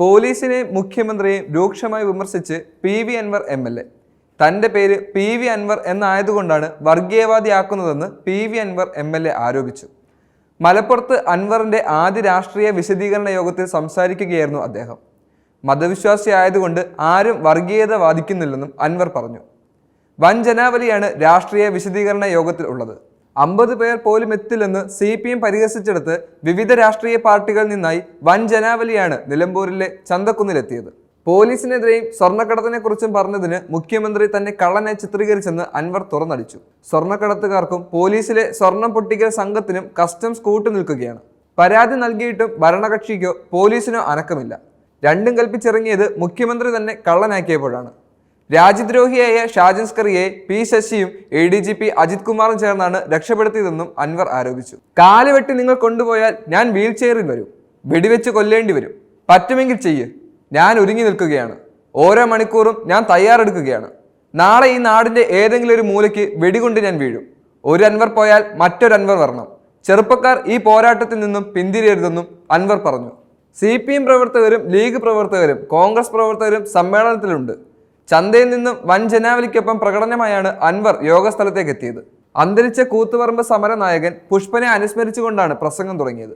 പോലീസിനെ മുഖ്യമന്ത്രിയെ രൂക്ഷമായി വിമർശിച്ച് P V Anvar M L A. തന്റെ പേര് പി വി അൻവർ എന്നായതുകൊണ്ടാണ് വർഗീയവാദിയാക്കുന്നതെന്ന് P V Anvar M L A ആരോപിച്ചു. മലപ്പുറത്ത് അൻവറിന്റെ ആദ്യ രാഷ്ട്രീയ വിശദീകരണ യോഗത്തിൽ സംസാരിക്കുകയായിരുന്നു അദ്ദേഹം. മതവിശ്വാസിയായതുകൊണ്ട് ആരും വർഗീയത വാദിക്കുന്നില്ലെന്നും അൻവർ പറഞ്ഞു. വൻ ജനാവലിയാണ് രാഷ്ട്രീയ വിശദീകരണ യോഗത്തിൽ ഉള്ളത്. അമ്പത് പേർ പോലും എത്തില്ലെന്ന് സി പി എം പരിഹസിച്ചെടുത്ത് വിവിധ രാഷ്ട്രീയ പാർട്ടികളിൽ നിന്നായി വൻ ജനാവലിയാണ് നിലമ്പൂരിലെ ചന്തക്കുന്നിലെത്തിയത്. പോലീസിനെതിരെയും സ്വർണക്കടത്തിനെക്കുറിച്ചും പറഞ്ഞതിന് മുഖ്യമന്ത്രി തന്നെ കള്ളനെ ചിത്രീകരിച്ചെന്ന് അൻവർ തുറന്നടിച്ചു. സ്വർണക്കടത്തുകാർക്കും പോലീസിലെ സ്വർണം പൊട്ടിക്കൽ സംഘത്തിനും കസ്റ്റംസ് കൂട്ടുനിൽക്കുകയാണ് പരാതി നൽകിയിട്ടും ഭരണകക്ഷിക്കോ പോലീസിനോ അനക്കമില്ല. രണ്ടും കൽപ്പിച്ചിറങ്ങിയത് മുഖ്യമന്ത്രി തന്നെ കള്ളനാക്കിയപ്പോഴാണ്. രാജ്യദ്രോഹിയായ ഷാജൻസ്കറിയെ P ശശിയും A D G P Ajith കുമാറും ചേർന്നാണ് രക്ഷപ്പെടുത്തിയതെന്നും അൻവർ ആരോപിച്ചു. കാലുവെട്ടി നിങ്ങൾ കൊണ്ടുപോയാൽ ഞാൻ വീൽ ചെയറിൽ വരും. വെടിവെച്ച് കൊല്ലേണ്ടി വരും. പറ്റുമെങ്കിൽ ചെയ്യ്. ഞാൻ ഒരുങ്ങി നിൽക്കുകയാണ്. ഓരോ മണിക്കൂറും ഞാൻ തയ്യാറെടുക്കുകയാണ്. നാളെ ഈ നാടിന്റെ ഏതെങ്കിലും ഒരു മൂലയ്ക്ക് വെടികൊണ്ട് ഞാൻ വീഴും. ഒരു അൻവർ പോയാൽ മറ്റൊരു അൻവർ വരണം. ചെറുപ്പക്കാർ ഈ പോരാട്ടത്തിൽ നിന്നും പിന്തിരിയരുതെന്നും അൻവർ പറഞ്ഞു. സി പി എം പ്രവർത്തകരും ലീഗ് പ്രവർത്തകരും കോൺഗ്രസ് പ്രവർത്തകരും സമ്മേളനത്തിലുണ്ട്. ചന്തയിൽ നിന്നും വൻ ജനാവലിക്കൊപ്പം പ്രകടനമായാണ് അൻവർ യോഗസ്ഥലത്തേക്ക് എത്തിയത് അന്തരിച്ച കൂത്തുപറമ്പ് സമരനായകൻ പുഷ്പനെ അനുസ്മരിച്ചുകൊണ്ടാണ് പ്രസംഗം തുടങ്ങിയത്.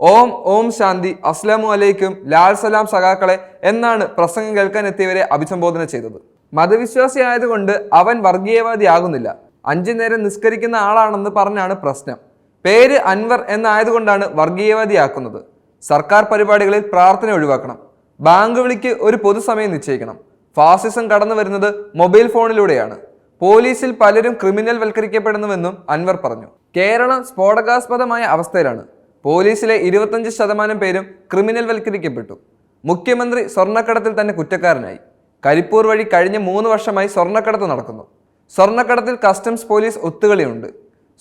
ഓം ഓം ശാന്തി അസ്ലാമു അലൈക്കും ലാൽ സലാം സഖാക്കളെ എന്നാണ് പ്രസംഗം കേൾക്കാൻ എത്തിയവരെ അഭിസംബോധന ചെയ്തത്. മതവിശ്വാസിയായതുകൊണ്ട് അവൻ വർഗീയവാദിയാകുന്നില്ല. അഞ്ചു നേരം നിസ്കരിക്കുന്ന ആളാണെന്ന് പറഞ്ഞാണ് പ്രശ്നം. പേര് അൻവർ എന്നായതുകൊണ്ടാണ് വർഗീയവാദിയാക്കുന്നത്. സർക്കാർ പരിപാടികളിൽ പ്രാർത്ഥന ഒഴിവാക്കണം. ബാങ്ക് വിളിക്ക് ഒരു പൊതുസമയം നിശ്ചയിക്കണം. ഫാസിസം കടന്നു വരുന്നത് മൊബൈൽ ഫോണിലൂടെയാണ്. പോലീസിൽ പലരും ക്രിമിനൽ വൽക്കരിക്കപ്പെടുന്നുവെന്നും അൻവർ പറഞ്ഞു. കേരളം സ്ഫോടകാസ്പദമായ അവസ്ഥയിലാണ്. പോലീസിലെ ഇരുപത്തഞ്ച് ശതമാനം പേരും ക്രിമിനൽ വൽക്കരിക്കപ്പെട്ടു മുഖ്യമന്ത്രി സ്വർണക്കടത്തിൽ തന്നെ കുറ്റക്കാരനായി. കരിപ്പൂർ വഴി കഴിഞ്ഞ മൂന്ന് വർഷമായി സ്വർണക്കടത്ത് നടക്കുന്നു. സ്വർണക്കടത്തിൽ കസ്റ്റംസ് പോലീസ് ഒത്തുകളിയുണ്ട്.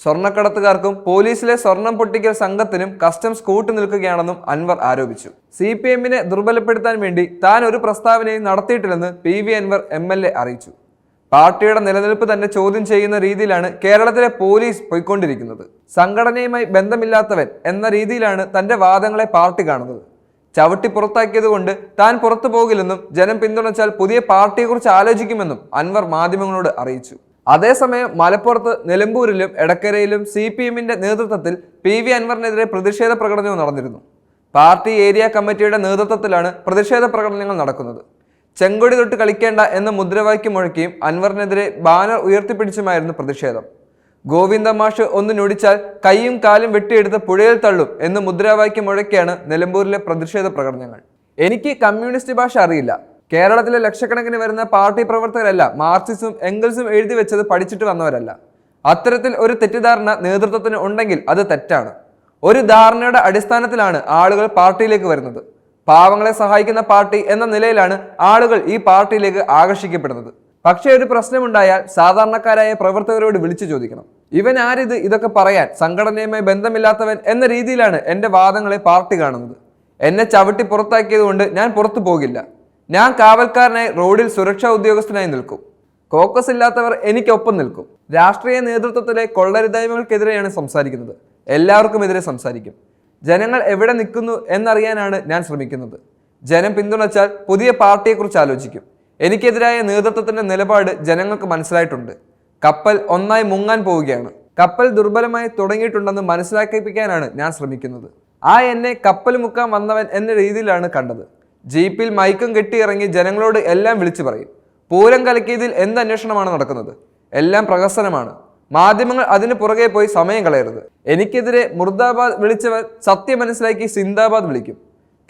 സ്വർണക്കടത്തുകാർക്കും പോലീസിലെ സ്വർണം പൊട്ടിക്കൽ സംഘത്തിനും കസ്റ്റംസ് കൂട്ടു നിൽക്കുകയാണെന്നും അൻവർ ആരോപിച്ചു. സി പി എമ്മിനെ ദുർബലപ്പെടുത്താൻ വേണ്ടി താൻ ഒരു പ്രസ്താവനയും നടത്തിയിട്ടില്ലെന്ന് P V Anvar M L A അറിയിച്ചു. പാർട്ടിയുടെ നിലനിൽപ്പ് തന്നെ ചോദ്യം ചെയ്യുന്ന രീതിയിലാണ് കേരളത്തിലെ പോലീസ് പോയിക്കൊണ്ടിരിക്കുന്നത്. സംഘടനയുമായി ബന്ധമില്ലാത്തവൻ എന്ന രീതിയിലാണ് തന്റെ വാദങ്ങളെ പാർട്ടി കാണുന്നത്. ചവിട്ടി പുറത്താക്കിയതുകൊണ്ട് താൻ പുറത്തു പോകില്ലെന്നും ജനം പിന്തുണച്ചാൽ പുതിയ പാർട്ടിയെക്കുറിച്ച് ആലോചിക്കുമെന്നും അൻവർ മാധ്യമങ്ങളോട് അറിയിച്ചു. അതേസമയം മലപ്പുറത്ത് നിലമ്പൂരിലും എടക്കരയിലും സി പി എമ്മിന്റെ നേതൃത്വത്തിൽ പി വി അൻവറിനെതിരെ പ്രതിഷേധ പ്രകടനവും നടന്നിരുന്നു. പാർട്ടി ഏരിയ കമ്മിറ്റിയുടെ നേതൃത്വത്തിലാണ് പ്രതിഷേധ പ്രകടനങ്ങൾ നടക്കുന്നത്. ചെങ്കൊടി തൊട്ട് കളിക്കേണ്ട എന്ന മുദ്രാവാക്യം മുഴക്കിയും അൻവറിനെതിരെ ബാനർ ഉയർത്തിപ്പിടിച്ചുമായിരുന്നു പ്രതിഷേധം. ഗോവിന്ദ മാഷ് ഒന്ന് ഞൊടിച്ചാൽ കൈയും കാലും വെട്ടിയെടുത്ത് പുഴയിൽ തള്ളും എന്ന് മുദ്രാവാക്യം മുഴക്കിയാണ് നിലമ്പൂരിലെ പ്രതിഷേധ പ്രകടനങ്ങൾ. എനിക്ക് കമ്മ്യൂണിസ്റ്റ് ഭാഷ അറിയില്ല. കേരളത്തിലെ ലക്ഷക്കണക്കിന് വരുന്ന പാർട്ടി പ്രവർത്തകരല്ല മാർക്സിസും എംഗൽസും എഴുതി വെച്ചത് പഠിച്ചിട്ട് വന്നവരല്ല. അത്തരത്തിൽ ഒരു തെറ്റിദ്ധാരണ നേതൃത്വത്തിന് ഉണ്ടെങ്കിൽ അത് തെറ്റാണ്. ഒരു ധാരണയുടെ അടിസ്ഥാനത്തിലാണ് ആളുകൾ പാർട്ടിയിലേക്ക് വരുന്നത്. പാവങ്ങളെ സഹായിക്കുന്ന പാർട്ടി എന്ന നിലയിലാണ് ആളുകൾ ഈ പാർട്ടിയിലേക്ക് ആകർഷിക്കപ്പെടുന്നത്. പക്ഷേ ഒരു പ്രശ്നമുണ്ടായാൽ സാധാരണക്കാരായ പ്രവർത്തകരോട് വിളിച്ചു ചോദിക്കണം. ഇവൻ ആരിത്? ഇതൊക്കെ പറയാൻ സംഘടനയുമായി ബന്ധമില്ലാത്തവൻ എന്ന രീതിയിലാണ് എന്റെ വാദങ്ങളെ പാർട്ടി കാണുന്നത്. എന്നെ ചവിട്ടി പുറത്താക്കിയതുകൊണ്ട് ഞാൻ പുറത്തു പോകില്ല. ഞാൻ കാവൽക്കാരനായി റോഡിൽ സുരക്ഷാ ഉദ്യോഗസ്ഥനായി നിൽക്കും. കോക്കസ് ഇല്ലാത്തവർ എനിക്കൊപ്പം നിൽക്കും. രാഷ്ട്രീയ നേതൃത്വത്തിലെ കൊള്ളരുതായ്മകൾക്കെതിരെയാണ് സംസാരിക്കുന്നത്. എല്ലാവർക്കും എതിരെ സംസാരിക്കും. ജനങ്ങൾ എവിടെ നിൽക്കുന്നു എന്നറിയാനാണ് ഞാൻ ശ്രമിക്കുന്നത്. ജനം പിന്തുണച്ചാൽ പുതിയ പാർട്ടിയെക്കുറിച്ച് ആലോചിക്കും. എനിക്കെതിരായ നേതൃത്വത്തിന്റെ നിലപാട് ജനങ്ങൾക്ക് മനസ്സിലായിട്ടുണ്ട്. കപ്പൽ ഒന്നായി മുങ്ങാൻ പോവുകയാണ്. കപ്പൽ ദുർബലമായി തുടങ്ങിയിട്ടുണ്ടെന്ന് മനസ്സിലാക്കിപ്പിക്കാനാണ് ഞാൻ ശ്രമിക്കുന്നത്. ആ എന്നെ കപ്പൽ മുക്കാൻ വന്നവൻ എന്ന രീതിയിലാണ് കണ്ടത്. ജീപ്പിൽ മൈക്കും കെട്ടിയിറങ്ങി ജനങ്ങളോട് എല്ലാം വിളിച്ചു പറയും. പൂരം കലക്കിയതിൽ എന്ത് അന്വേഷണമാണ് നടക്കുന്നത്? എല്ലാം പ്രഹസനമാണ്. മാധ്യമങ്ങൾ അതിന് പുറകെ പോയി സമയം കളയരുത്. എനിക്കെതിരെ മുർദാബാദ് വിളിച്ചവർ സത്യം മനസ്സിലാക്കി സിന്ദാബാദ് വിളിക്കും.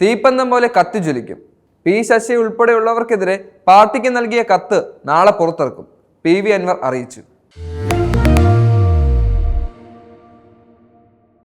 തീപ്പന്തം പോലെ കത്തി ജ്വലിക്കും. പി ശശി ഉൾപ്പെടെയുള്ളവർക്കെതിരെ പാർട്ടിക്ക് നൽകിയ കത്ത് നാളെ പുറത്തിറക്കും. പി വി അൻവർ അറിയിച്ചു.